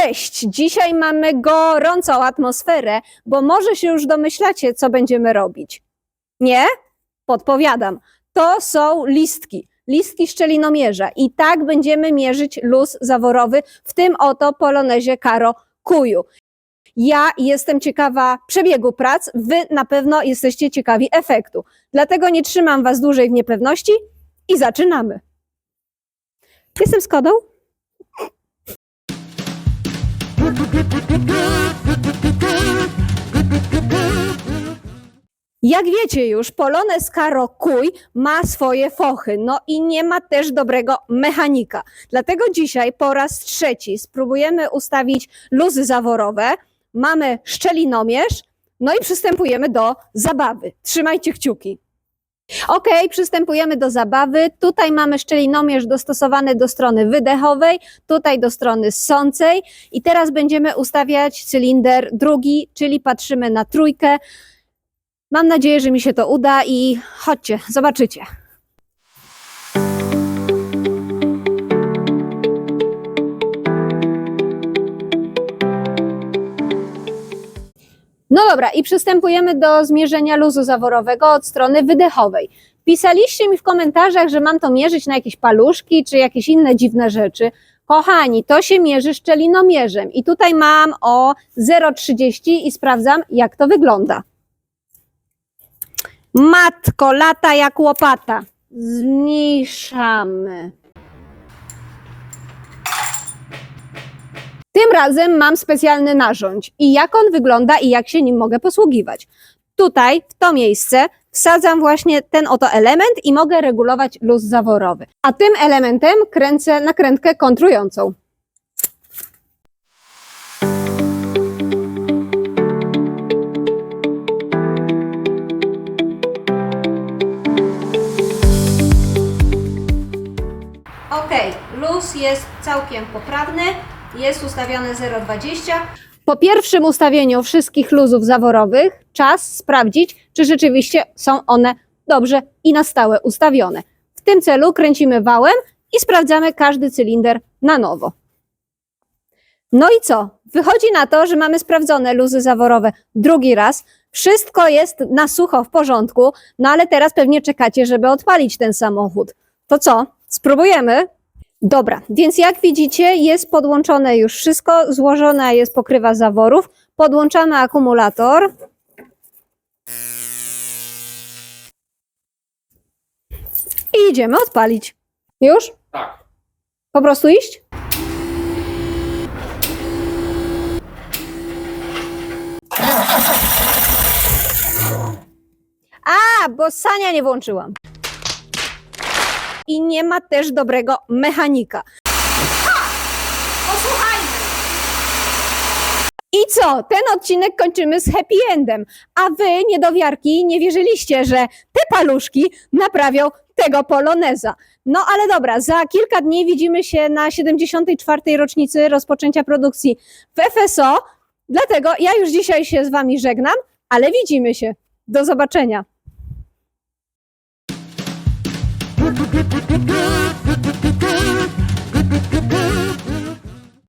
Cześć! Dzisiaj mamy gorącą atmosferę, bo może się już domyślacie, co będziemy robić. Nie? Podpowiadam. To są listki. Listki szczelinomierza i tak będziemy mierzyć luz zaworowy w tym oto polonezie Karo Kuju. Ja jestem ciekawa przebiegu prac, wy na pewno jesteście ciekawi efektu. Dlatego nie trzymam was dłużej w niepewności i zaczynamy. Jestem Skodą. Jak wiecie już, Polones Kuj ma swoje fochy, no i nie ma też dobrego mechanika. Dlatego dzisiaj po raz trzeci spróbujemy ustawić luzy zaworowe, mamy szczelinomierz, no i przystępujemy do zabawy. Trzymajcie kciuki. Ok, przystępujemy do zabawy. Tutaj mamy szczelinomierz dostosowany do strony wydechowej, tutaj do strony ssącej i teraz będziemy ustawiać cylinder drugi, czyli patrzymy na trójkę. Mam nadzieję, że mi się to uda i chodźcie, zobaczycie. No dobra, i przystępujemy do zmierzenia luzu zaworowego od strony wydechowej. Pisaliście mi w komentarzach, że mam to mierzyć na jakieś paluszki czy jakieś inne dziwne rzeczy. Kochani, to się mierzy szczelinomierzem i tutaj mam o 0,30 i sprawdzam, jak to wygląda. Matko, lata jak łopata. Zmniejszamy. Tym razem mam specjalny narząd i jak on wygląda i jak się nim mogę posługiwać. Tutaj, w to miejsce, wsadzam właśnie ten oto element i mogę regulować luz zaworowy. A tym elementem kręcę nakrętkę kontrującą. Ok, luz jest całkiem poprawny, jest ustawiony 0,20. Po pierwszym ustawieniu wszystkich luzów zaworowych czas sprawdzić, czy rzeczywiście są one dobrze i na stałe ustawione. W tym celu kręcimy wałem i sprawdzamy każdy cylinder na nowo. No i co? Wychodzi na to, że mamy sprawdzone luzy zaworowe drugi raz. Wszystko jest na sucho w porządku, no ale teraz pewnie czekacie, żeby odpalić ten samochód. To co? Spróbujemy? Dobra, więc jak widzicie, jest podłączone już wszystko, złożona jest pokrywa zaworów. Podłączamy akumulator. I idziemy odpalić. Już? Tak. Po prostu iść? A, bo sania nie włączyłam. I nie ma też dobrego mechanika. Posłuchajmy! I co? Ten odcinek kończymy z happy endem. A wy, niedowiarki, nie wierzyliście, że te paluszki naprawią tego poloneza. No ale dobra, za kilka dni widzimy się na 74. rocznicy rozpoczęcia produkcji w FSO. Dlatego ja już dzisiaj się z wami żegnam, ale widzimy się. Do zobaczenia. good, good,